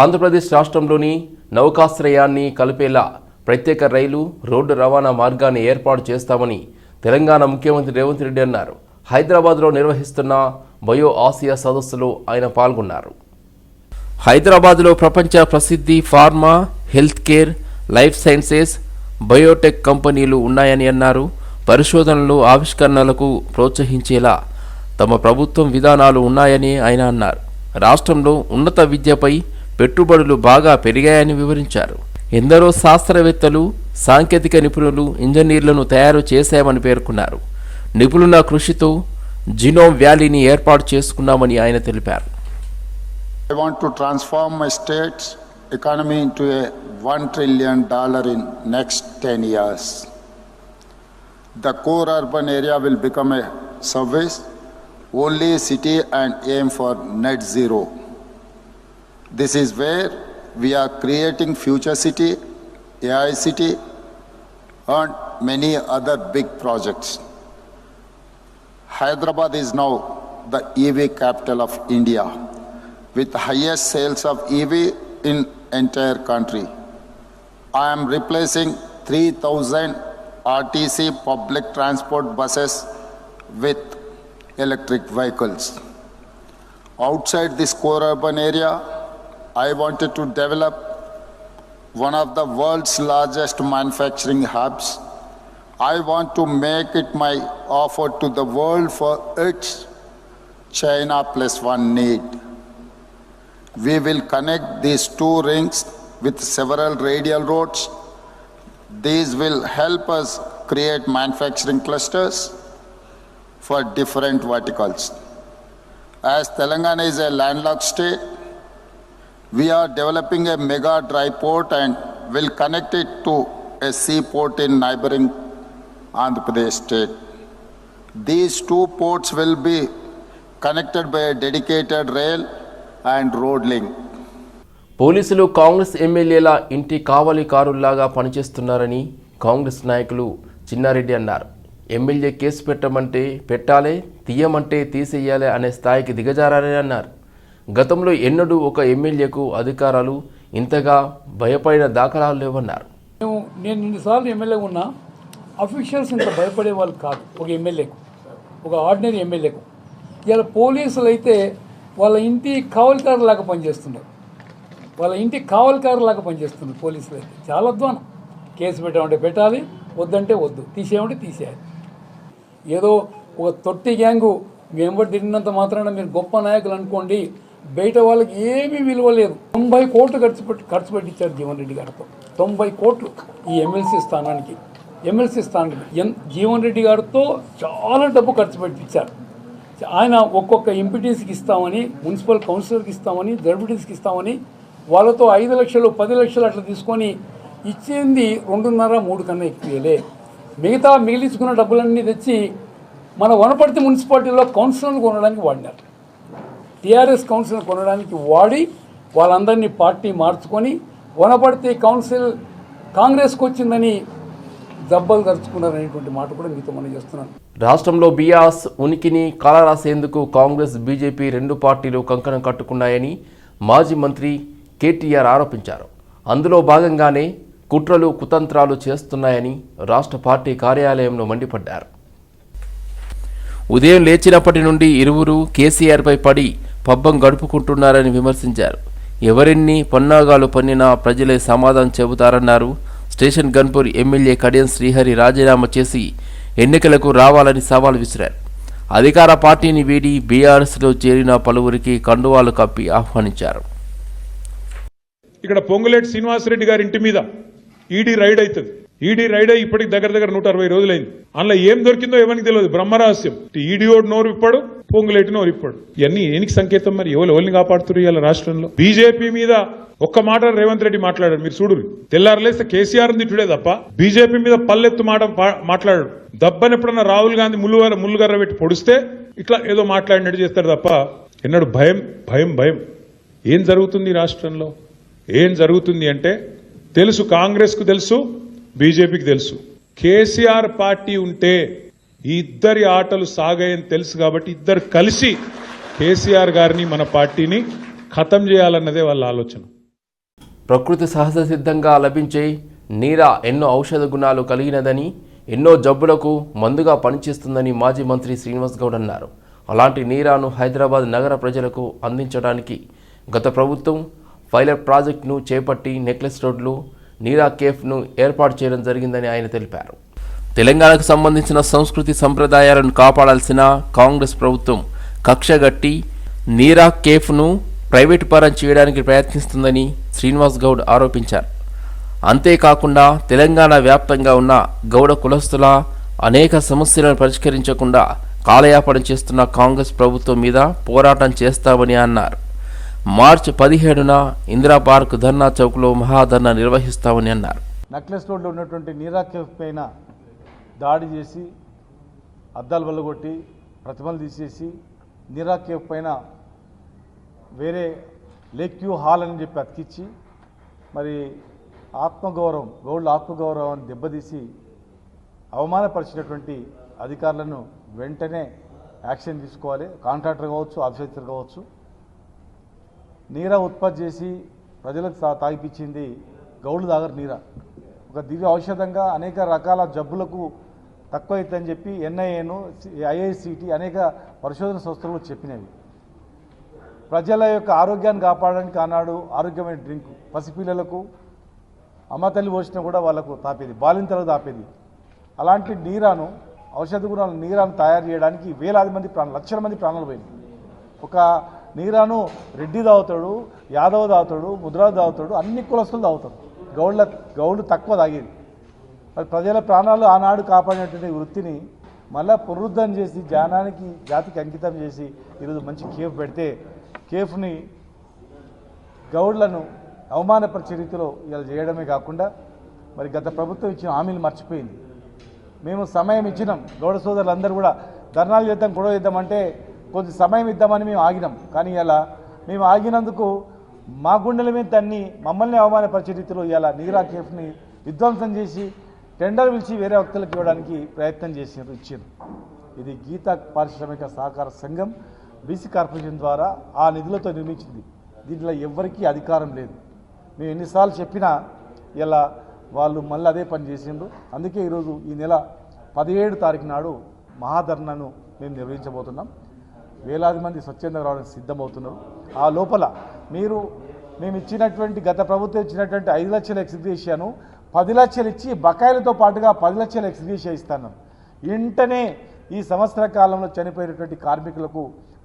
ఆంధ్రప్రదేశ్ రాష్ట్రంలోని నౌకాశ్రయాన్ని కలిపేలా ప్రత్యేక రైలు రోడ్డు రవాణా మార్గాన్ని ఏర్పాటు చేస్తామని తెలంగాణ ముఖ్యమంత్రి రేవంత్ రెడ్డి అన్నారు. హైదరాబాద్లో నిర్వహిస్తున్న బయో ఆసియా సదస్సులో ఆయన పాల్గొన్నారు. హైదరాబాద్లో ప్రపంచ ప్రసిద్ధి pharma health care life sciences biotech కంపెనీలు ఉన్నాయని అన్నారు. పరిశోధనలు ఆవిష్కరణలకు ప్రోత్సహించేలా తమ ప్రభుత్వం విధానాలు ఉన్నాయని ఆయన అన్నారు. రాష్ట్రంలో ఉన్నత విద్యపై పెట్టుబడులు బాగా పెరిగాయని వివరించారు. ఎందరో శాస్త్రవేత్తలు సాంకేతిక నిపుణులు ఇంజనీర్లను తయారు చేశామని పేర్కొన్నారు. నిపుణుల కృషితో జినోమ్ వ్యాలీని ఏర్పాటు చేసుకున్నామని ఆయన తెలిపారు. I want to transform state's economy in a one trillion dollar in next ten years the core urban area will become a service only city and aim for net zero This is where we are creating future city, AI city and many other big projects. Hyderabad is now the EV capital of India with highest sales of EV in entire country. I am replacing 3000 RTC public transport buses with electric vehicles. Outside this core urban area, I wanted to develop one of the world's largest manufacturing hubs. I want to make it my offer to the world for its China plus one need. We will connect these two rings with several radial roads. These will help us create manufacturing clusters for different verticals. As Telangana is a landlocked state, we are developing a mega dry port and will connect it to a seaport in neighboring Andhra Pradesh state. These two ports will be connected by a dedicated rail and road link. పోలీసులు కాంగ్రెస్ ఎమ్మెల్యేల ఇంటి కావలి కారుల్లాగా పనిచేస్తున్నారని కాంగ్రెస్ నాయకులు చిన్నారెడ్డి అన్నారు MLA case పెట్టమంటే పెట్టాలే తీయమంటే తీసేయాలి అనే స్థాయికి దిగజారని అన్నారు గతంలో ఎన్నడూ ఒక ఎమ్మెల్యేకు అధికారాలు ఇంతగా భయపడిన దాఖలాలు లేవన్నారు. మేము నేను ఇన్నిసార్లు ఎమ్మెల్యే ఉన్నా అఫీషియల్స్ ఇంత భయపడే వాళ్ళు కాదు ఒక ఎమ్మెల్యేకు ఒక ఆర్డినరీ ఎమ్మెల్యేకు. ఇలా పోలీసులు అయితే వాళ్ళ ఇంటి కావలికారులాగా పనిచేస్తున్నారు. వాళ్ళ ఇంటి కావలికారులాగా పనిచేస్తున్నారు పోలీసులు అయితే చాలా అధ్వానం. కేసు పెట్టామంటే పెట్టాలి వద్దంటే వద్దు తీసేయమంటే తీసేయాలి. ఏదో ఒక తొట్టి గ్యాంగు మీ తిరిగినంత మాత్రాన మీరు గొప్ప నాయకులు అనుకోండి బయట వాళ్ళకి ఏమీ విలువ లేదు. తొంభై కోట్లు ఖర్చు పెట్టి ఖర్చు పెట్టించారు జీవన్ రెడ్డి గారితో. తొంభై కోట్లు ఈ ఎమ్మెల్సీ స్థానానికి. ఎమ్మెల్సీ స్థానానికి. ఎన్ జీవన్ రెడ్డి గారితో చాలా డబ్బు ఖర్చు పెట్టించారు. ఆయన ఒక్కొక్క ఎంపీటీసీకి ఇస్తామని మున్సిపల్ కౌన్సిలర్కి ఇస్తామని జడ్పీటీస్కి ఇస్తామని వాళ్ళతో ఐదు లక్షలు పది లక్షలు అట్లా తీసుకొని ఇచ్చింది రెండున్నర మూడు కన్నా ఎక్కువలే. మిగతా మిగిలించుకున్న డబ్బులన్నీ తెచ్చి మన వనపర్తి మున్సిపాలిటీలో కౌన్సిలర్లు కొనడానికి వాడినారు. టీఆర్ఎస్ కౌన్సిల్ కొనడానికి వాడి వాళ్ళందరినీ పార్టీ మార్చుకొని వనపడితే కౌన్సిల్ కాంగ్రెస్కి వచ్చిందని దెబ్బలు ఖర్చుకున్నారనేటువంటి మాట కూడా మీతో మనం చేస్తున్నాను. రాష్ట్రంలో బీఆర్ఎస్ ఉనికిని కాలరాసేందుకు కాంగ్రెస్ బీజేపీ రెండు పార్టీలు కంకణం కట్టుకున్నాయని మాజీ మంత్రి కేటీఆర్ ఆరోపించారు. అందులో భాగంగానే కుట్రలు కుతంత్రాలు చేస్తున్నాయని రాష్ట్ర పార్టీ కార్యాలయంలో మండిపడ్డారు. ఉదయం లేచినప్పటి నుండి ఇరువురు కేసీఆర్పై పడి పబ్బం గడుపుకుంటున్నారని విమర్శించారు. ఎవరెన్ని పన్నాగాలు పన్నినా ప్రజలే సమాధానం చెబుతారన్నారు. స్టేషన్ గన్పూర్ ఎమ్మెల్యే కడియం శ్రీహరి రాజీనామా చేసి ఎన్నికలకు రావాలని సవాల్ విసిరారు. అధికార పార్టీని వీడి బీఆర్ఎస్లో చేరిన పలువురికి కండువాలు కప్పి ఆహ్వానించారు. ఇక్కడ పొంగులేటి శ్రీనివాసరెడ్డి గారి ఇంటి మీద ఈడీ రైడ్ అవుతుంది. ఈడీ రైడ్ ఇప్పటికి దగ్గర దగ్గర నూట అరవై రోజులైంది. అందులో ఏం దొరికిందో ఎవరికి తెలియదు. బ్రహ్మరహస్యం. ఈడీఓడు నోరు ఇప్పాడు పొంగులేటి నోరు ఇప్పాడు ఇవన్నీ ఏనికి సంకేతం మరి? ఎవరు ఎవరిని కాపాడుతున్నారు ఇవాళ రాష్ట్రంలో? బీజేపీ మీద ఒక్క మాట రేవంత్ రెడ్డి మాట్లాడాడు. మీరు చూడు తెల్లారలేస్తే కేసీఆర్ తిట్టుడే తప్ప బీజేపీ మీద పల్లెత్తు మాట మాట్లాడాడు. దబ్బని ఎప్పుడన్నా రాహుల్ గాంధీ ముల్లుగార ముల్లుగర్ర పెట్టి పొడిస్తే ఇట్లా ఏదో మాట్లాడినట్టు చేస్తాడు తప్ప ఎన్నడు భయం భయం భయం. ఏం జరుగుతుంది ఈ రాష్ట్రంలో? ఏం జరుగుతుంది అంటే తెలుసు కాంగ్రెస్కు తెలుసు బీజేపీకి తెలుసు. కేసీఆర్ పార్టీ ఉంటే ఈ ఇద్దరి ఆటలు సాగాయని తెలుసు కాబట్టి ఇద్దరు కలిసి కేసీఆర్ గారిని మన పార్టీని ఖతం చేయాలన్నదే వాళ్ళ ఆలోచన. ప్రకృతి సహజ సిద్ధంగా లభించే నీర ఎన్నో ఔషధ గుణాలు కలిగినదని ఎన్నో జబ్బులకు మందుగా పనిచేస్తుందని మాజీ మంత్రి శ్రీనివాస్ గౌడ్ అన్నారు. అలాంటి నీరాను హైదరాబాద్ నగర ప్రజలకు అందించడానికి గత ప్రభుత్వం పైలట్ ప్రాజెక్టును చేపట్టి నెక్లెస్ రోడ్లు నీరా కేఫ్ను ఏర్పాటు చేయడం జరిగిందని ఆయన తెలిపారు. తెలంగాణకు సంబంధించిన సంస్కృతి సంప్రదాయాలను కాపాడాల్సిన కాంగ్రెస్ ప్రభుత్వం కక్షగట్టి నీరా కేఫ్ను ప్రైవేటు పరం చేయడానికి ప్రయత్నిస్తుందని శ్రీనివాస్ గౌడ్ ఆరోపించారు. అంతేకాకుండా తెలంగాణ వ్యాప్తంగా ఉన్న గౌడ కులస్తుల అనేక సమస్యలను పరిష్కరించకుండా కాలయాపన చేస్తున్న కాంగ్రెస్ ప్రభుత్వం మీద పోరాటం చేస్తామని అన్నారు. మార్చి పదిహేడున ఇందిరా పార్క్ ధర్నా చౌక్లో మహాధర్నా నిర్వహిస్తామని అన్నారు. నక్లెస్ రోడ్లో ఉన్నటువంటి నీరా కేఫ్ పైన దాడి చేసి అద్దాలు వల్లగొట్టి ప్రతిమలు తీసేసి నీరా కేఫ్ పైన వేరే లేక్యూ హాల్ అని చెప్పి అతికిచ్చి మరి ఆత్మగౌరవం గౌడ్ల ఆత్మగౌరవాన్ని దెబ్బతీసి అవమానపరిచినటువంటి అధికారులను వెంటనే యాక్షన్ తీసుకోవాలి. కాంట్రాక్టర్ కావచ్చు ఆఫీసర్ కావచ్చు నీరా ఉత్పత్తి చేసి ప్రజలకు తా- తాగిపించింది గౌళ్ళు దాగరు నీర. ఒక దివ్య ఔషధంగా అనేక రకాల జబ్బులకు తక్కువైతుందని చెప్పి ఎన్ఐఏను ఐఐసిటి అనేక పరిశోధన సంస్థలు చెప్పినవి. ప్రజల యొక్క ఆరోగ్యాన్ని కాపాడడానికి ఆనాడు ఆరోగ్యమైన డ్రింక్ పసిపిల్లలకు అమ్మ తల్లి పోసినా కూడా వాళ్ళకు తాపేది బాలింతలకు తాపేది. అలాంటి నీరాను ఔషధ గుణాల నీరాను తయారు చేయడానికి వేలాది మంది ప్రాణాలు లక్షల మంది ప్రాణాలు పోయింది ఒక నీరాను రెడ్డి తాగుతాడు యాదవ్ తాగుతాడు ముద్రా తాగుతాడు అన్ని కులస్తులు తాగుతాడు గౌళ్ళ గౌళ్ళు తక్కువ తాగేది. మరి ప్రజల ప్రాణాలు ఆనాడు కాపాడినటువంటి వృత్తిని మళ్ళా పునరుద్ధరణ చేసి జానానికి జాతికి అంకితం చేసి ఈరోజు మంచి కేఫ్ పెడితే కేఫ్ని గౌడ్లను అవమానపరిచే రీతిలో ఇలా చేయడమే కాకుండా మరి గత ప్రభుత్వం ఇచ్చిన హామీలు మర్చిపోయింది. మేము సమయం ఇచ్చినాం. గౌడ సోదరులందరూ కూడా ధర్నాలు చేద్దాం గొడవ చేద్దామంటే కొద్ది సమయం ఇద్దామని మేము ఆగినాం. కానీ ఇలా మేము ఆగినందుకు మా గుండెల మీద తన్ని మమ్మల్ని అవమానపరిచే రీతిలో ఇలా నీరా కేఫ్ని విధ్వంసం చేసి టెండర్ పిలిచి వేరే వ్యక్తులకు ఇవ్వడానికి ప్రయత్నం చేసినారు ఇచ్చారు. ఇది గీతా పారిశ్రామిక సహకార సంఘం బీసీ కార్పొరేషన్ ద్వారా ఆ నిధులతో నిర్మించింది. దీంట్లో ఎవ్వరికీ అధికారం లేదు. మేము ఎన్నిసార్లు చెప్పినా ఇలా వాళ్ళు మళ్ళీ అదే పని చేసిండ్రు. అందుకే ఈరోజు ఈ నెల పదిహేడు తారీఖు నాడు మహాధర్నాను మేము నిర్వహించబోతున్నాం. వేలాది మంది స్వచ్ఛందంగా రావడానికి సిద్ధమవుతున్నారు. ఆ లోపల మీరు మేము ఇచ్చినటువంటి గత ప్రభుత్వం ఇచ్చినటువంటి ఐదు లక్షల ఎక్స్గ్రేషియాను పది లక్షలు ఇచ్చి బకాయిలతో పాటుగా పది లక్షల ఎక్స్గ్రేషియా ఇస్తాను. వెంటనే ఈ సంవత్సర కాలంలో చనిపోయినటువంటి కార్మికులకు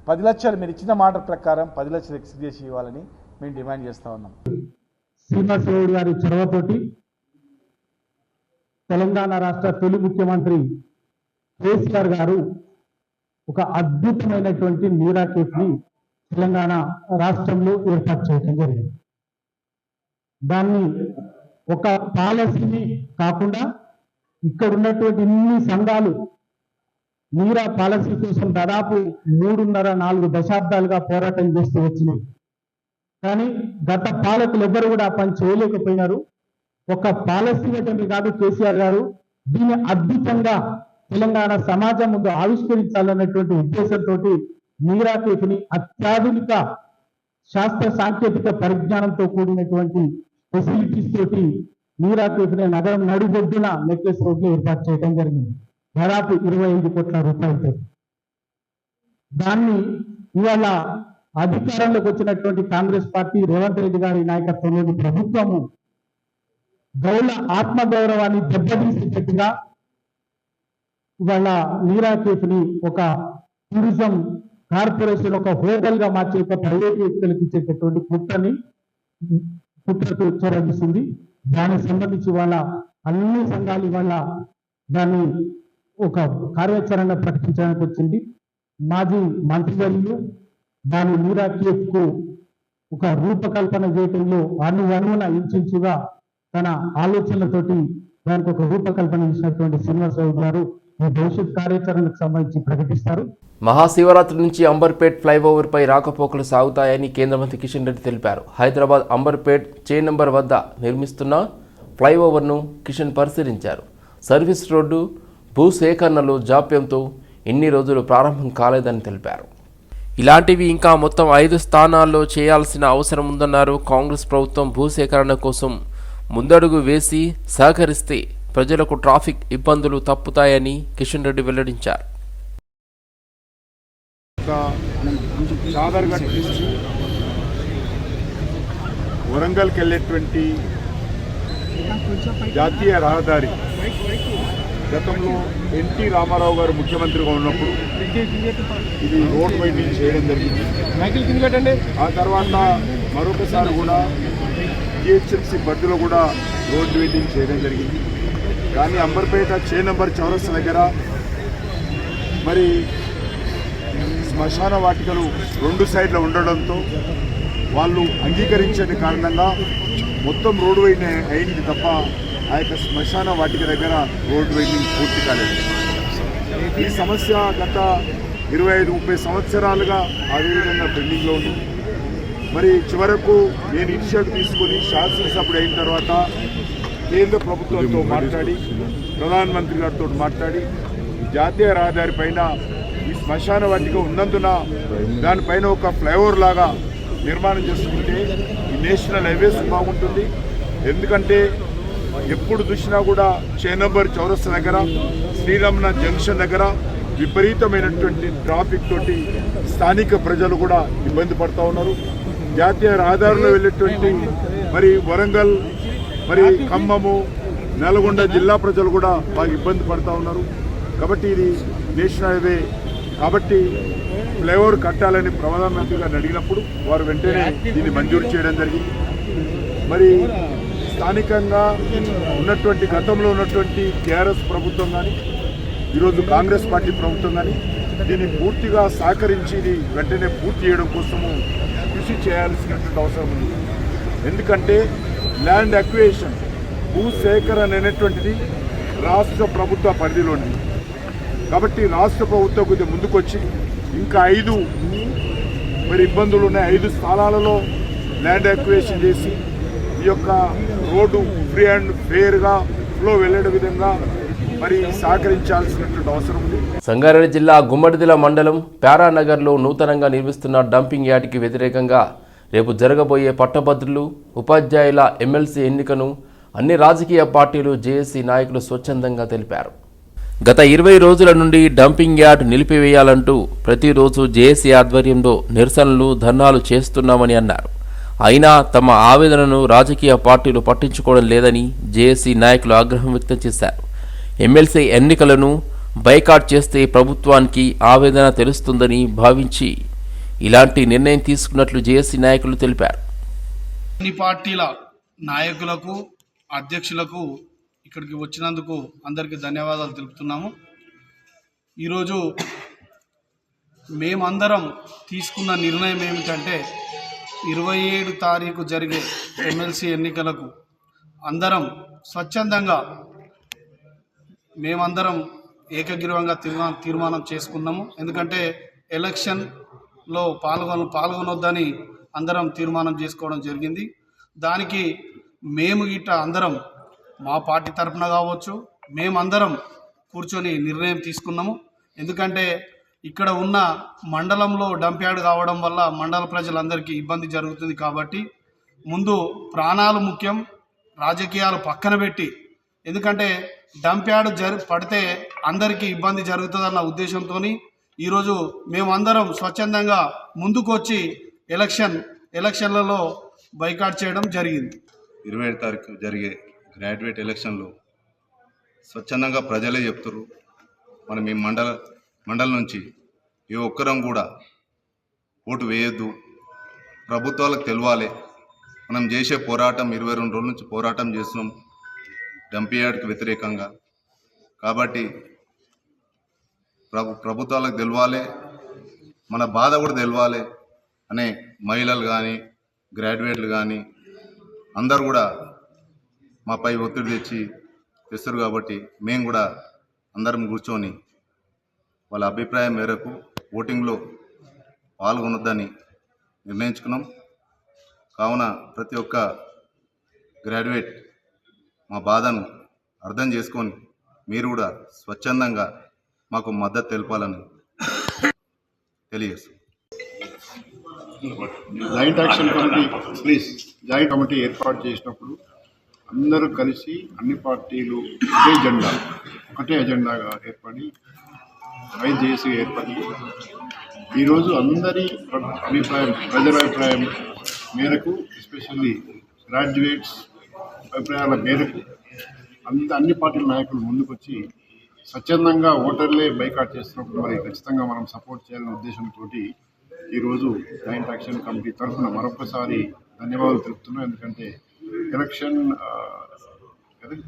పది లక్షలు మీరు ఇచ్చిన మాట ప్రకారం పది లక్షలు ఎక్స్గ్రేషియా ఇవ్వాలని మేము డిమాండ్ చేస్తా ఉన్నాం. శ్రీనివాసరావు గారి చొరవతోటి తెలంగాణ రాష్ట్ర తొలి ముఖ్యమంత్రి కేసీఆర్ గారు ఒక అద్భుతమైనటువంటి నీరా కేసుని తెలంగాణ రాష్ట్రంలో ఏర్పాటు చేయడం జరిగింది. దాన్ని ఒక పాలసీని కాకుండా ఇక్కడ ఉన్నటువంటి ఇన్ని సంఘాలు నీరా పాలసీ కోసం దాదాపు మూడున్నర నాలుగు దశాబ్దాలుగా పోరాటం చేస్తూ వచ్చినాయి. కానీ గత పాలకులు ఎవ్వరు కూడా పని చేయలేకపోయినారు. ఒక పాలసీ ఇవ్వటమే కాదు కేసీఆర్ గారు దీన్ని అద్భుతంగా తెలంగాణ సమాజం ముందు ఆవిష్కరించాలన్నటువంటి ఉద్దేశంతో నీరాకేఫ్ని అత్యాధునిక శాస్త్ర సాంకేతిక పరిజ్ఞానంతో కూడినటువంటి ఫెసిలిటీస్ తోటి నీరాకేఫ్ని నగరం నడిబొడ్డున నెక్లెస్ రోడ్లో ఏర్పాటు చేయడం జరిగింది. దాదాపు ఇరవై ఐదు కోట్ల రూపాయలతో. దాన్ని ఇవాళ అధికారంలోకి వచ్చినటువంటి కాంగ్రెస్ పార్టీ రేవంత్ రెడ్డి గారి నాయకత్వంలోని ప్రభుత్వము గౌల ఆత్మగౌరవాన్ని దెబ్బతీసేటట్టుగా ఇవాళ నీరా కేఫ్ని ఒక టూరిజం కార్పొరేషన్ ఒక హోటల్గా మార్చే ఒక ప్రైవేట్ వ్యక్తులకు ఇచ్చేటటువంటి కుట్రని కుట్రకు చొరగిస్తుంది. దానికి సంబంధించి వాళ్ళ అన్ని సంఘాలు ఇవాళ దాన్ని ఒక కార్యాచరణ ప్రకటించడానికి వచ్చింది. మాజీ మంత్రివర్యులు దాని నీరా కేఫ్కు ఒక రూపకల్పన చేయటంలో అను అనుమన ఇంచుగా తన ఆలోచనలతోటి దానికి ఒక రూపకల్పన ఇచ్చినటువంటి శ్రీనివాసరావు గారు ఈ భవిష్యత్ కార్యాచరణకు సంబంధించి ప్రకటిస్తారు. మహాశివరాత్రి నుంచి అంబర్పేట్ ఫ్లైఓవర్పై రాకపోకలు సాగుతాయని కేంద్ర మంత్రి కిషన్ రెడ్డి తెలిపారు. హైదరాబాద్ అంబర్పేట్ చే నంబర్ వద్ద నిర్మిస్తున్న ఫ్లైఓవర్ను కిషన్ పరిశీలించారు. సర్వీస్ రోడ్డు భూసేకరణలో జాప్యంతో ఇన్ని రోజులు ప్రారంభం కాలేదని తెలిపారు. ఇలాంటివి ఇంకా మొత్తం ఐదు స్థానాల్లో చేయాల్సిన అవసరం ఉందన్నారు కాంగ్రెస్ ప్రభుత్వం భూసేకరణ కోసం ముందడుగు వేసి సహకరిస్తే ప్రజలకు ట్రాఫిక్ ఇబ్బందులు తప్పుతాయని కిషన్ రెడ్డి వెల్లడించారు. వరంగల్కి వెళ్ళేటువంటి జాతీయ రహదారి గతంలో ఎన్టీ రామారావు గారు ముఖ్యమంత్రిగా ఉన్నప్పుడు ఇది రోడ్ వైండింగ్ చేయడం జరిగింది. ఆ తర్వాత మరొకసారి కూడా జిహెచ్ఎంసీ పరిధిలో కూడా రోడ్ వైండింగ్ చేయడం జరిగింది. కానీ అంబర్పేట చే నంబర్ చౌరస్ దగ్గర మరి శ్మశాన వాటికలు రెండు సైడ్ల ఉండడంతో వాళ్ళు అంగీకరించని కారణంగా మొత్తం రోడ్డు వైండ్ అయింది తప్ప ఆ యొక్క శ్మశాన వాటిక దగ్గర రోడ్డు వైండింగ్ పూర్తి కాలేదు. ఈ సమస్య గత ఇరవై ఐదు ముప్పై సంవత్సరాలుగా అదేవిధంగా పెండింగ్లో ఉంది. మరి చివరకు నేను ఇనిషియేటివ్ తీసుకొని శాసనసభ్యుడు అయిన తర్వాత కేంద్ర ప్రభుత్వంతో మాట్లాడి ప్రధానమంత్రి గారితో మాట్లాడి జాతీయ రహదారి పైన ఈ శ్మశాన వాటిక ఉన్నందున దానిపైన ఒక ఫ్లైఓవర్ లాగా నిర్మాణం చేసుకుంటే ఈ నేషనల్ హైవేస్ బాగుంటుంది. ఎందుకంటే ఎప్పుడు చూసినా కూడా చేనంబర్ చౌరస్తా దగ్గర శ్రీరామనాథ్ జంక్షన్ దగ్గర విపరీతమైనటువంటి ట్రాఫిక్ తోటి స్థానిక ప్రజలు కూడా ఇబ్బంది పడుతూ ఉన్నారు. జాతీయ రహదారిలో వెళ్ళేటువంటి మరి వరంగల్ మరి ఖమ్మము నల్గొండ జిల్లా ప్రజలు కూడా బాగా ఇబ్బంది పడుతూ ఉన్నారు. కాబట్టి ఇది నేషనల్ హైవే. కాబట్టి ఫ్లైఓవర్ కట్టాలని ప్రధానమంత్రి గారిని అడిగినప్పుడు వారు వెంటనే దీన్ని మంజూరు చేయడం జరిగింది. మరి స్థానికంగా ఉన్నటువంటి గతంలో ఉన్నటువంటి టీఆర్ఎస్ ప్రభుత్వం కానీ ఈరోజు కాంగ్రెస్ పార్టీ ప్రభుత్వం కానీ దీన్ని పూర్తిగా సహకరించి ఇది వెంటనే పూర్తి చేయడం కోసము కృషి చేయాల్సినటువంటి అవసరం ఉంది. ఎందుకంటే ల్యాండ్ అక్వేషన్ భూ సేకరణ అనేటువంటిది రాష్ట్ర ప్రభుత్వ పరిధిలోని. కాబట్టి రాష్ట్ర ప్రభుత్వం కొద్దిగా ముందుకొచ్చి ఇంకా ఐదు మరి ఇబ్బందులు ఉన్నాయి. ఐదు స్థానాలలో ల్యాండ్ అక్వేషన్ చేసి ఈ యొక్క రోడ్డు ఫ్రీ అండ్ ఫెయిర్గా ఫ్లో వెళ్ళే విధంగా మరి సహకరించాల్సినటువంటి అవసరం ఉంది. సంగారెడ్డి జిల్లా గుమ్మడిదిల మండలం ప్యారానగర్లో నూతనంగా నిర్మిస్తున్న డంపింగ్ యార్డ్కి వ్యతిరేకంగా రేపు జరగబోయే పట్టభద్రులు ఉపాధ్యాయుల ఎమ్మెల్సీ ఎన్నికను అన్ని రాజకీయ పార్టీలు జేఏసీ నాయకులు స్వచ్ఛందంగా తెలిపారు. గత ఇరవై రోజుల నుండి డంపింగ్ యార్డ్ నిలిపివేయాలంటూ ప్రతిరోజు జేఏసీ ఆధ్వర్యంలో నిరసనలు ధర్నాలు చేస్తున్నామని అన్నారు. అయినా తమ ఆవేదనను రాజకీయ పార్టీలు పట్టించుకోవడం లేదని జేఏసీ నాయకులు ఆగ్రహం వ్యక్తం చేశారు. ఎమ్మెల్సీ ఎన్నికలను బైకాట్ చేస్తే ప్రభుత్వానికి ఆవేదన తెలుస్తుందని భావించి ఇలాంటి నిర్ణయం తీసుకున్నట్లు జేఏసీ నాయకులు తెలిపారు. అన్ని పార్టీల నాయకులకు అధ్యక్షులకు ఇక్కడికి వచ్చినందుకు అందరికీ ధన్యవాదాలు తెలుపుతున్నాము. ఈరోజు మేమందరం తీసుకున్న నిర్ణయం ఏమిటంటే ఇరవై ఏడు తారీఖు జరిగే ఎమ్మెల్సీ ఎన్నికలకు అందరం స్వచ్ఛందంగా మేమందరం ఏకగ్రీవంగా తీర్మా తీర్మానం చేసుకున్నాము. ఎందుకంటే ఎలక్షన్ లో పాల్గొన పాల్గొనొద్దని అందరం తీర్మానం చేసుకోవడం జరిగింది. దానికి మేము ఇట అందరం మా పార్టీ తరఫున కావచ్చు మేమందరం కూర్చొని నిర్ణయం తీసుకున్నాము. ఎందుకంటే ఇక్కడ ఉన్న మండలంలో డంప్యార్డ్ కావడం వల్ల మండల ప్రజలందరికీ ఇబ్బంది జరుగుతుంది కాబట్టి ముందు ప్రాణాలు ముఖ్యం రాజకీయాలు పక్కన పెట్టి. ఎందుకంటే డంప్యార్డ్ జరి పడితే అందరికీ ఇబ్బంది జరుగుతుందన్న ఉద్దేశంతో ఈరోజు మేమందరం స్వచ్ఛందంగా ముందుకొచ్చి ఎలక్షన్ ఎలక్షన్లలో బైకాట్ చేయడం జరిగింది. ఇరవై ఏడు తారీఖు జరిగే గ్రాడ్యుయేట్ ఎలక్షన్లో స్వచ్ఛందంగా ప్రజలే చెప్తారు మనం ఈ మండల మండలం నుంచి ఏ ఒక్కరం కూడా ఓటు వేయొద్దు. ప్రభుత్వాలకు తెలవాలి. మనం చేసే పోరాటం ఇరవై రెండు రోజుల నుంచి పోరాటం చేస్తున్నాం. డంపియార్డ్కి వ్యతిరేకంగా. కాబట్టి ప్రభు ప్రభుత్వాలకు తెలవాలి మన బాధ కూడా తెలవాలి అనే మహిళలు కానీ గ్రాడ్యుయేట్లు కానీ అందరు కూడా మాపై ఒత్తిడి తెచ్చి తెస్తారు కాబట్టి మేము కూడా అందరం కూర్చొని వాళ్ళ అభిప్రాయం మేరకు ఓటింగ్లో పాల్గొనొద్దని నిర్ణయించుకున్నాం. కావున ప్రతి ఒక్క గ్రాడ్యుయేట్ మా బాధను అర్థం చేసుకొని మీరు కూడా స్వచ్ఛందంగా మాకు మద్దతు తెలపాలని తెలియజేస్తాం joint action committee please joint committee ఏర్పాటు చేసినప్పుడు అందరూ కలిసి అన్ని పార్టీలు ఒకే జెండా ఒకటే ఎజెండాగా ఏర్పడి రైజ్ ఏర్పడి ఈరోజు అందరి అభిప్రాయం ప్రజల అభిప్రాయం మేరకు ఎస్పెషల్లీ గ్రాడ్యుయేట్స్ అభిప్రాయాల మేరకు అంత అన్ని పార్టీల నాయకులు ముందుకొచ్చి స్వచ్ఛందంగా ఓటర్లే బైకాట్ చేస్తున్నప్పుడు మరి ఖచ్చితంగా మనం సపోర్ట్ చేయాలనే ఉద్దేశంతో ఈరోజు జాయింట్ యాక్షన్ కమిటీ తరఫున మరొకసారి ధన్యవాదాలు తెలుపుతున్నాం ఎందుకంటే ఎలక్షన్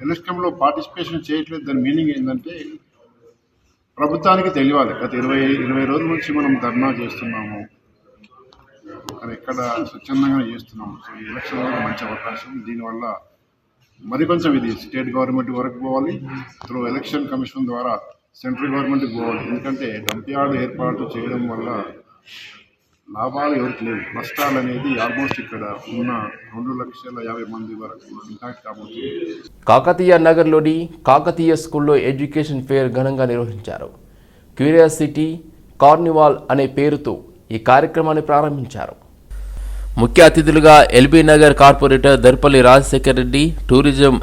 ఎలక్షన్లో పార్టిసిపేషన్ చేయట్లేదు. దాని మీనింగ్ ఏంటంటే ప్రభుత్వానికి తెలియాలి. గత ఇరవై ఇరవై రోజుల నుంచి మనం ధర్నా చేస్తున్నాము. అది ఎక్కడ స్వచ్ఛందంగా చేస్తున్నాము. సో ఈ ఎలక్షన్ మంచి అవకాశం. దీనివల్ల మరి కొంచెం ఇది స్టేట్ గవర్నమెంట్ వరకు పోవాలి. త్రూ ఎలక్షన్ కమిషన్ ద్వారా సెంట్రల్ గవర్నమెంట్కి పోవాలి. ఎందుకంటే డంప్యార్డ్ ఏర్పాటు చేయడం వల్ల లాభాలు ఎవరికి లేవు. నష్టాలు అనేది ఆల్మోస్ట్ ఇక్కడ ఉన్న రెండు లక్షల యాభై మంది వరకు ఇంపాక్ట్ కాబోతుంది కాకతీయ నగర్లోని కాకతీయ స్కూల్లో ఎడ్యుకేషన్ ఫేర్ ఘనంగా నిర్వహించారు. క్యూరియాసిటీ కార్నివాల్ అనే పేరుతో ఈ కార్యక్రమాన్ని ప్రారంభించారు. ముఖ్య అతిథులుగా LB Nagar corporator Darpalli Rajasekhar Reddy tourism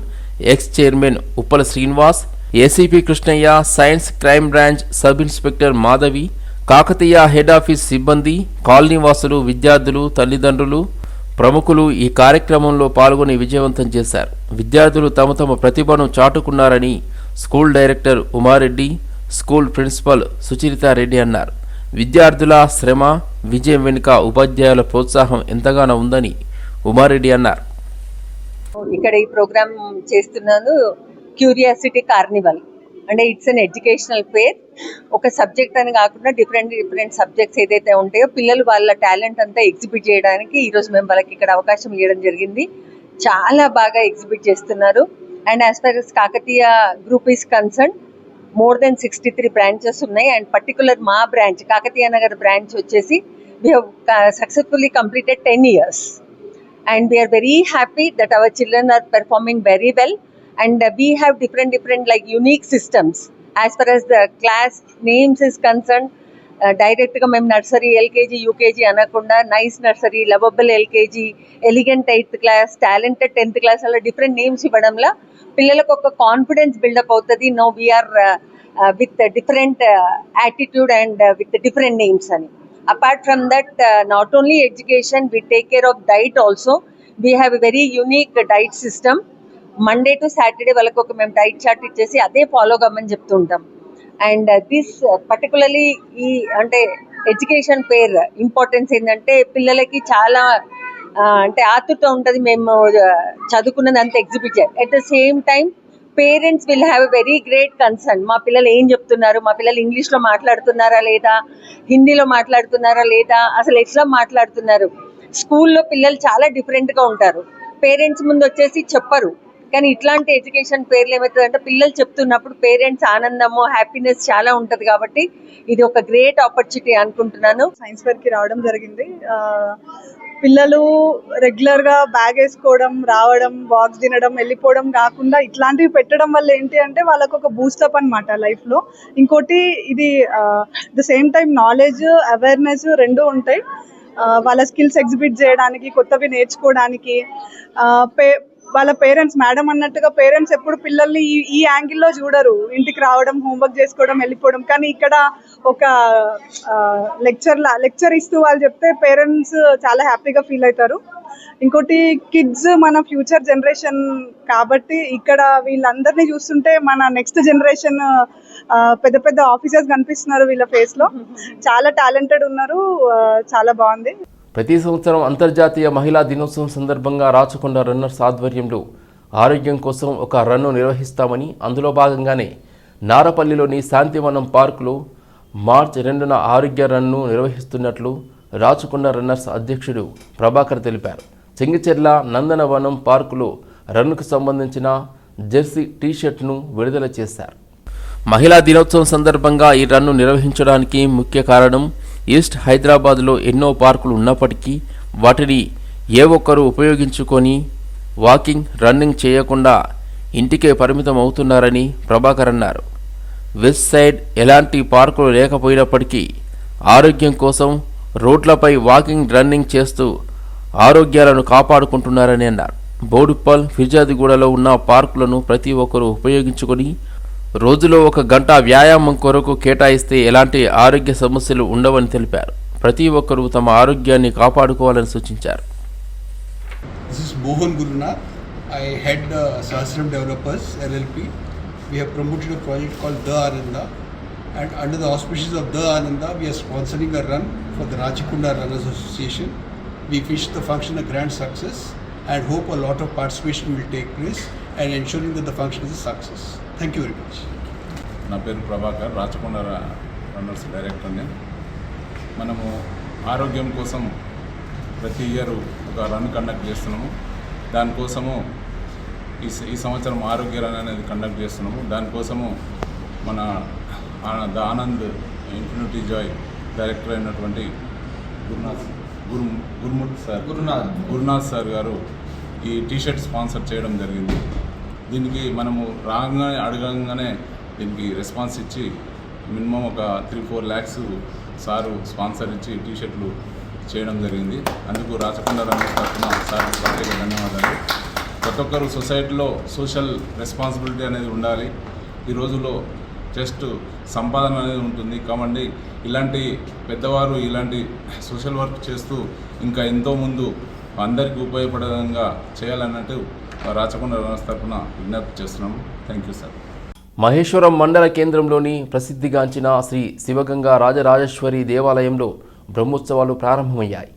ex chairman Uppala Srinivas ACP Krishnaiah science crime branch sub inspector Madhavi Kakatiya head office సిబ్బంది కాలనీవాసులు విద్యార్థులు తల్లిదండ్రులు ప్రముఖులు ఈ కార్యక్రమంలో పాల్గొని విజయవంతం చేశారు. విద్యార్థులు తమ తమ ప్రతిభను చాటుకున్నారని school director Umareddy school principal Sucharitareddy అన్నారు. విద్యార్థుల శ్రమ విజయం వెనుక ఉపాధ్యాయుల ప్రోత్సాహం ఎంతగానో ఉందని ఉమారెడ్డి అన్నారు. ఇక్కడ ఈ ప్రోగ్రామ్ చేస్తున్నాను క్యూరియాసిటీ కార్నివల్. అంటే ఇట్స్ అన్ ఎడ్యుకేషనల్ ఫేర్. ఒక సబ్జెక్ట్ అని కాకుండా డిఫరెంట్ డిఫరెంట్ సబ్జెక్ట్స్ ఏదైతే ఉంటాయో పిల్లలు వాళ్ళ టాలెంట్ అంతా ఎగ్జిబిట్ చేయడానికి ఈరోజు మేము వాళ్ళకి ఇక్కడ అవకాశం ఇవ్వడం జరిగింది. చాలా బాగా ఎగ్జిబిట్ చేస్తున్నారు. And as for Kakatiya group is concern more than sixty three branches ఉన్నాయి. అండ్ పర్టికులర్ మా బ్రాంచ్ కాకతీయ నగర్ బ్రాంచ్ వచ్చేసి we have successfully completed ten years and we are very happy that our children are performing very well and we have different different like unique systems as for as the class names is concern డైరెక్ట్గా మేము nursery LKG UKG అనకుండా nice nursery lovable LKG elegant eighth class talented tenth class అలా different names ఇవ్వడంలో పిల్లలకు ఒక confidence build up అవుతుంది. No we are with different attitude and with different names అని. Apart from that not only education we take care of diet also we have very unique diet system Monday to Saturday వాళ్ళకి ఒక మేము diet chart ఇచ్చేసి అదే follow కమ్మని చెప్తుంటాం. And this particularly ఈ అంటే ఎడ్యుకేషన్ పేర్ ఇంపార్టెన్స్ ఏంటంటే పిల్లలకి చాలా అంటే ఆతృత ఉంటుంది. మేము చదువుకున్నది అంత ఎగ్జిబిట్ చేయాలి at the same time parents will have a very great concern మా పిల్లలు ఏం చెప్తున్నారు? మా పిల్లలు ఇంగ్లీష్లో మాట్లాడుతున్నారా లేదా? హిందీలో మాట్లాడుతున్నారా లేదా? అసలు ఎట్లా మాట్లాడుతున్నారు? స్కూల్లో పిల్లలు చాలా డిఫరెంట్గా ఉంటారు. పేరెంట్స్ ముందు వచ్చేసి చెప్పరు. కానీ ఇట్లాంటి ఎడ్యుకేషన్ పేర్లు ఏమవుతుందంటే పిల్లలు చెప్తున్నప్పుడు పేరెంట్స్ ఆనందము హ్యాపీనెస్ చాలా ఉంటది కాబట్టి ఇది ఒక గ్రేట్ ఆపర్చునిటీ అనుకుంటున్నాను. సైన్స్ ఫేర్కి రావడం జరిగింది. పిల్లలు రెగ్యులర్గా బ్యాగ్ వేసుకోవడం రావడం బాక్స్ తినడం వెళ్ళిపోవడం కాకుండా ఇట్లాంటివి పెట్టడం వల్ల ఏంటి అంటే వాళ్ళకు ఒక బూస్టప్ అనమాట లైఫ్లో. ఇంకోటి ఇది the same time knowledge awareness రెండు ఉంటాయి. వాళ్ళ స్కిల్స్ ఎగ్జిబిట్ చేయడానికి కొత్తవి నేర్చుకోవడానికి పే వాళ్ళ పేరెంట్స్ మేడం అన్నట్టుగా పేరెంట్స్ ఎప్పుడు పిల్లల్ని ఈ ఈ యాంగిల్లో చూడరు. ఇంటికి రావడం హోంవర్క్ చేసుకోవడం వెళ్ళిపోవడం. కానీ ఇక్కడ ఒక లెక్చర్ లెక్చర్ ఇస్తూ వాళ్ళు చెప్తే పేరెంట్స్ చాలా హ్యాపీగా ఫీల్ అవుతారు. ఇంకోటి కిడ్స్ మన ఫ్యూచర్ జనరేషన్ కాబట్టి ఇక్కడ వీళ్ళందరినీ చూస్తుంటే మన నెక్స్ట్ జనరేషన్ పెద్ద పెద్ద ఆఫీసర్స్ కనిపిస్తున్నారు వీళ్ళ ఫేస్లో. చాలా టాలెంటెడ్ ఉన్నారు చాలా బాగుంది. ప్రతి సంవత్సరం అంతర్జాతీయ మహిళా దినోత్సవం సందర్భంగా రాచకొండ రన్నర్స్ ఆధ్వర్యంలో ఆరోగ్యం కోసం ఒక రన్ను నిర్వహిస్తామని అందులో భాగంగానే నారపల్లిలోని శాంతివనం పార్కులో మార్చ్ రెండున ఆరోగ్య రన్ను నిర్వహిస్తున్నట్లు రాచకొండ రన్నర్స్ అధ్యక్షుడు ప్రభాకర్ తెలిపారు. చెంగిచెర్ల నందనవనం పార్కులో రన్నుకు సంబంధించిన జెర్సీ టీషర్ట్ను విడుదల చేశారు. మహిళా దినోత్సవం సందర్భంగా ఈ రన్ను నిర్వహించడానికి ముఖ్య కారణం ఈస్ట్ హైదరాబాద్లో ఎన్నో పార్కులు ఉన్నప్పటికీ వాటిని ఏ ఒక్కరూ ఉపయోగించుకొని వాకింగ్ రన్నింగ్ చేయకుండా ఇంటికే పరిమితం అవుతున్నారని ప్రభాకర్ అన్నారు. వెస్ట్ సైడ్ ఎలాంటి పార్కులు లేకపోయినప్పటికీ ఆరోగ్యం కోసం రోడ్లపై వాకింగ్ రన్నింగ్ చేస్తూ ఆరోగ్యాలను కాపాడుకుంటున్నారని అన్నారు. బోడుప్పల్ ఫిర్జాదిగూడలో ఉన్న పార్కులను ప్రతి ఒక్కరూ ఉపయోగించుకొని రోజులో ఒక గంట వ్యాయామం కొరకు కేటాయిస్తే ఎలాంటి ఆరోగ్య సమస్యలు ఉండవని తెలిపారు ప్రతి ఒక్కరూ తమ ఆరోగ్యాన్ని కాపాడుకోవాలని సూచించారు This is Mohan Gurunath. I head uh, Sahasram Developers LLP. We have promoted a project called The Ananda, and under the auspices of The Ananda, we are sponsoring a run for the Rachikunda Runners Association. We wish the function a grand success and hope a lot of participation will take place and ensuring that the function is a success. Thank you very much. నా పేరు Prabhakar Rachakonda runners డైరెక్టర్ని మనము ఆరోగ్యం కోసం ప్రతి year ఒక run conduct చేస్తున్నాము. దానికోసము ఈ ఈ సంవత్సరం ఆరోగ్య రన్ అనేది కండక్ట్ చేస్తున్నాము. దానికోసము మన ఆ- the Anand infinity joy director అయినటువంటి గురునాథ్ గురు గురుమూర్తి సార్ గురునాథ్. గురునాథ్ సార్ గారు ఈ టీషర్ట్ స్పాన్సర్ చేయడం జరిగింది. దీనికి మనము రాగానే అడగంగానే దీనికి రెస్పాన్స్ ఇచ్చి మినిమం ఒక three four lakhs sir sponsor ఇచ్చి టీషర్ట్లు చేయడం జరిగింది. అందుకు రాచకొండ రమేష్ తరఫున సార్ ప్రత్యేక ధన్యవాదాలు. ప్రతి ఒక్కరు సొసైటీలో సోషల్ రెస్పాన్సిబిలిటీ అనేది ఉండాలి. ఈ రోజుల్లో జస్ట్ సంపాదన అనేది ఉంటుంది. కాబట్టి ఇలాంటి పెద్దవారు ఇలాంటి సోషల్ వర్క్ చేస్తూ ఇంకా ఎంతో ముందు అందరికీ ఉపయోగపడే విధంగా చేయాలన్నట్టు రాచకొండ తరఫున విజ్ఞప్తి చేస్తున్నాము థ్యాంక్ యూ సార్ మహేశ్వరం మండల కేంద్రంలోని ప్రసిద్ధిగాంచిన శ్రీ శివగంగా రాజరాజేశ్వరి దేవాలయంలో బ్రహ్మోత్సవాలు ప్రారంభమయ్యాయి.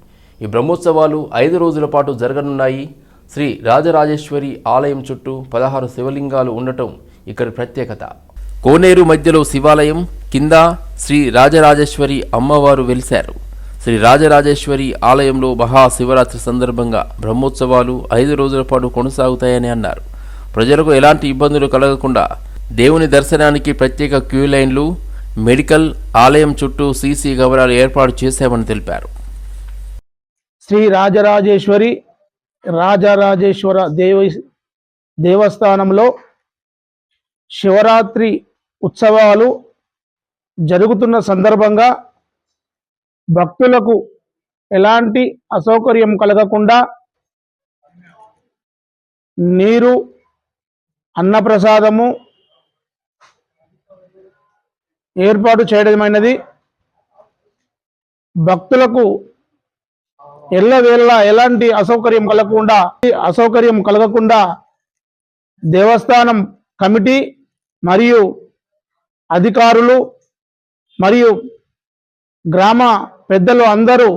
ఈ బ్రహ్మోత్సవాలు ఐదు రోజుల పాటు జరగనున్నాయి. శ్రీ రాజరాజేశ్వరి ఆలయం చుట్టూ పదహారు శివలింగాలు ఉండటం ఇక్కడి ప్రత్యేకత. కోనేరు మధ్యలో శివాలయం కింద శ్రీ రాజరాజేశ్వరి అమ్మవారు వెలిశారు. శ్రీ రాజరాజేశ్వరి ఆలయంలో మహాశివరాత్రి సందర్భంగా బ్రహ్మోత్సవాలు ఐదు రోజుల పాటు కొనసాగుతాయని అన్నారు. ప్రజలకు ఎలాంటి ఇబ్బందులు కలగకుండా దేవుని దర్శనానికి ప్రత్యేక క్యూ లైన్లు మెడికల్ ఆలయం చుట్టూ సీసీ గవరాలు ఏర్పాటు చేశామని తెలిపారు. శ్రీ రాజరాజేశ్వరి రాజరాజేశ్వర దేవ దేవస్థానంలో శివరాత్రి ఉత్సవాలు జరుగుతున్న సందర్భంగా భక్తులకు ఎలాంటి అసౌకర్యం కలగకుండా నీరు అన్నప్రసాదము ఏర్పాటు చేయడమైనది. భక్తులకు ఎల్లవేళ ఎలాంటి అసౌకర్యం కలగకుండా అసౌకర్యం కలగకుండా దేవస్థానం కమిటీ మరియు అధికారులు మరియు గ్రామ పెద్దలు అందరూ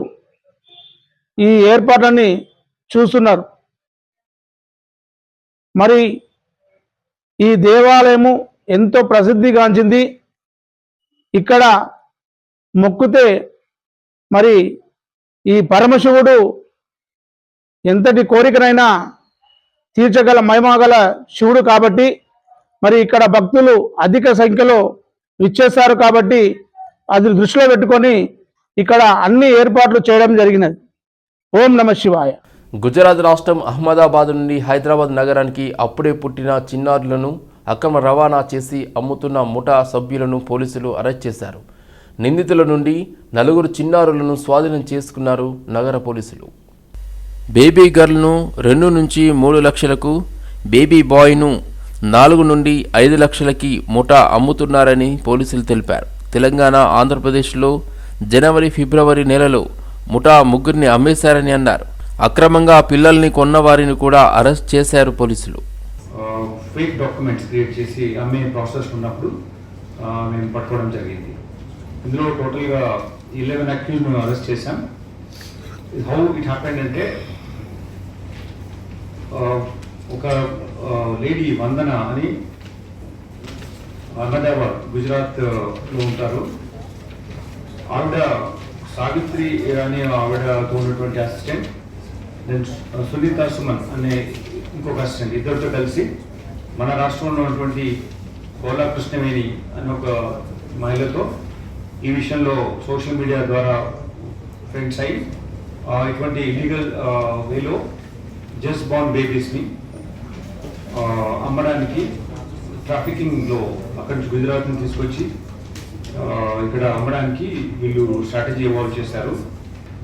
ఈ ఏర్పాట్లని చూస్తున్నారు. మరి ఈ దేవాలయము ఎంతో ప్రసిద్ధిగాంచింది. ఇక్కడ మొక్కుతే మరి ఈ పరమశివుడు ఎంతటి కోరికనైనా తీర్చగల మహిమగల శివుడు కాబట్టి మరి ఇక్కడ భక్తులు అధిక సంఖ్యలో విచ్చేస్తారు కాబట్టి అది దృష్టిలో పెట్టుకొని ఇక్కడ అన్ని ఏర్పాట్లు చేయడం జరిగినది. ఓం నమ శివాయ. గుజరాత్ రాష్ట్రం అహ్మదాబాద్ నుండి హైదరాబాద్ నగరానికి అప్పుడే పుట్టిన చిన్నారులను అక్రమ రవాణా చేసి అమ్ముతున్న ముఠా సభ్యులను పోలీసులు అరెస్ట్ చేశారు. నిందితుల నుండి నలుగురు చిన్నారులను స్వాధీనం చేసుకున్నారు నగర పోలీసులు. బేబీ గర్ల్ను రెండు నుంచి మూడు లక్షలకు బేబీ బాయ్ను నాలుగు నుండి ఐదు లక్షలకి ముఠా అమ్ముతున్నారని పోలీసులు తెలిపారు. తెలంగాణ ఆంధ్రప్రదేశ్లో జనవరి ఫిబ్రవరి నెలలో ముఠా ముగ్గురిని అమ్మేశారని అన్నారు. అక్రమంగా పిల్లల్ని కొన్న వారిని కూడా అరెస్ట్ చేశారు పోలీసులు. ఫేక్ డాక్యుమెంట్స్ క్రియేట్ చేసి అమ్మే ప్రాసెస్ ఉన్నప్పుడు మేము పట్టుకోవడం జరిగింది. ఇందులో టోటల్గా ఇలెవెన్ యాక్టివ్ మేము అరెస్ట్ చేశాం. హౌ ఇట్ హ్యాపెండ్ అంటే ఒక లేడీ వందన అని అహ్మదాబాద్ గుజరాత్లో ఉంటారు. ఆవిడ సావిత్రి అని ఆవిడతో ఉన్నటువంటి assistant then uh, Sunitha Suman అనే ఇంకొక అసిస్టెంట్ ఇద్దరితో కలిసి మన రాష్ట్రంలో ఉన్నటువంటి కోలా కృష్ణవేణి అనే ఒక మహిళతో ఈ విషయంలో సోషల్ మీడియా ద్వారా ఫ్రెండ్స్ అయి ఇటువంటి ఇల్లీగల్ వేలో జస్ట్ బార్న్ బేబీస్ని అమ్మడానికి ట్రాఫికింగ్లో అక్కడి నుంచి గుజరాత్ నుంచి తీసుకొచ్చి ఇక్కడ అమ్మడానికి వీళ్ళు స్ట్రాటజీ ఎవాల్వ్ చేశారు.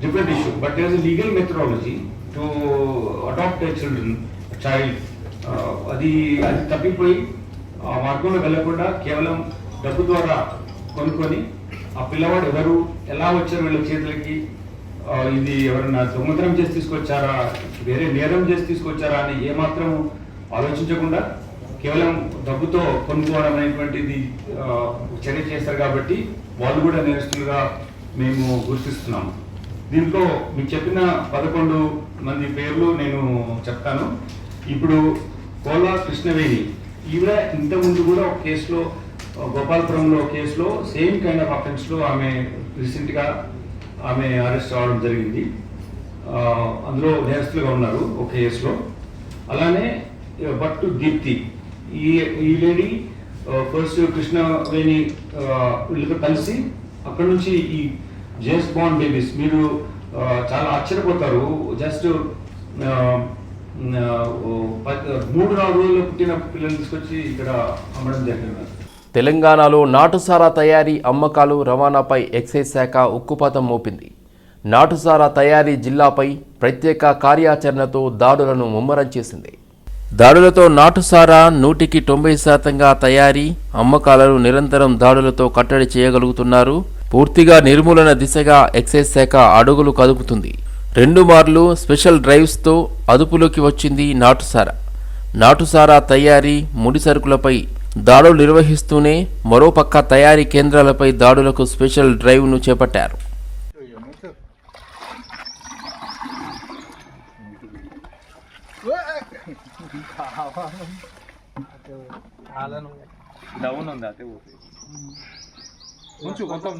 Different issue but there is a legal methodology to children child అది అది తప్పిపోయి ఆ మార్గంలో వెళ్ళకుండా కేవలం డబ్బు ద్వారా కొనుక్కొని ఆ పిల్లవాడు ఎవరు ఎలా వచ్చారు వీళ్ళ చేతులకి ఇది ఎవరన్నా దొంగతనం చేసి తీసుకొచ్చారా వేరే నేరం చేసి తీసుకొచ్చారా అని ఏమాత్రం ఆలోచించకుండా కేవలం డబ్బుతో కొనుక్కోవడం అనేటువంటిది చర్య చేస్తారు కాబట్టి వాళ్ళు కూడా నేరస్తులుగా మేము గుర్తిస్తున్నాము. దీంట్లో మీకు చెప్పిన పదకొండు మంది పేర్లు నేను చెప్తాను. ఇప్పుడు కోలా కృష్ణవేణి ఈవిడ ఇంతకుముందు కూడా ఒక కేసులో గోపాలపురంలో ఒక కేసులో సేమ్ కైండ్ ఆఫ్ అఫెన్స్లో ఆమె రీసెంట్గా ఆమె అరెస్ట్ అవ్వడం జరిగింది. అందులో నేరస్తులుగా ఉన్నారు ఒక కేసులో. అలానే బట్టు దీప్తి ఈ ఈ లేడీ ఫస్ట్ కృష్ణవేణి ఆ, వీళ్ళతో కలిసి అక్కడ నుంచి ఈ జేమ్స్ బాండ్ బేబీస్ మీరు చాలా ఆశ్చర్యపోతారు. జస్ట్ మూడు నాలుగు రోజుల్లో పుట్టిన పిల్లలు తీసుకొచ్చి ఇక్కడ అమ్మడం జరిగింది. తెలంగాణలో నాటుసారా తయారీ అమ్మకాలు రవాణాపై ఎక్సైజ్ శాఖ ఉక్కుపాతం మోపింది. నాటుసారా తయారీ జిల్లాపై ప్రత్యేక కార్యాచరణతో దాడులను ముమ్మరం చేసింది. దాడులతో నాటుసారా నూటికి తొంభై శాతంగా తయారీ అమ్మకాలను నిరంతరం దాడులతో కట్టడి చేయగలుగుతున్నారు. పూర్తిగా నిర్మూలన దిశగా ఎక్సైజ్ శాఖ అడుగులు కదుపుతుంది. రెండు మార్లు స్పెషల్ డ్రైవ్స్తో అదుపులోకి వచ్చింది నాటుసారా. నాటుసారా తయారీ ముడి సరుకులపై దాడులు నిర్వహిస్తూనే మరోపక్క తయారీ కేంద్రాలపై దాడులకు స్పెషల్ డ్రైవ్ను చేపట్టారు. డౌన్ ఉంది? అదే కొంచెం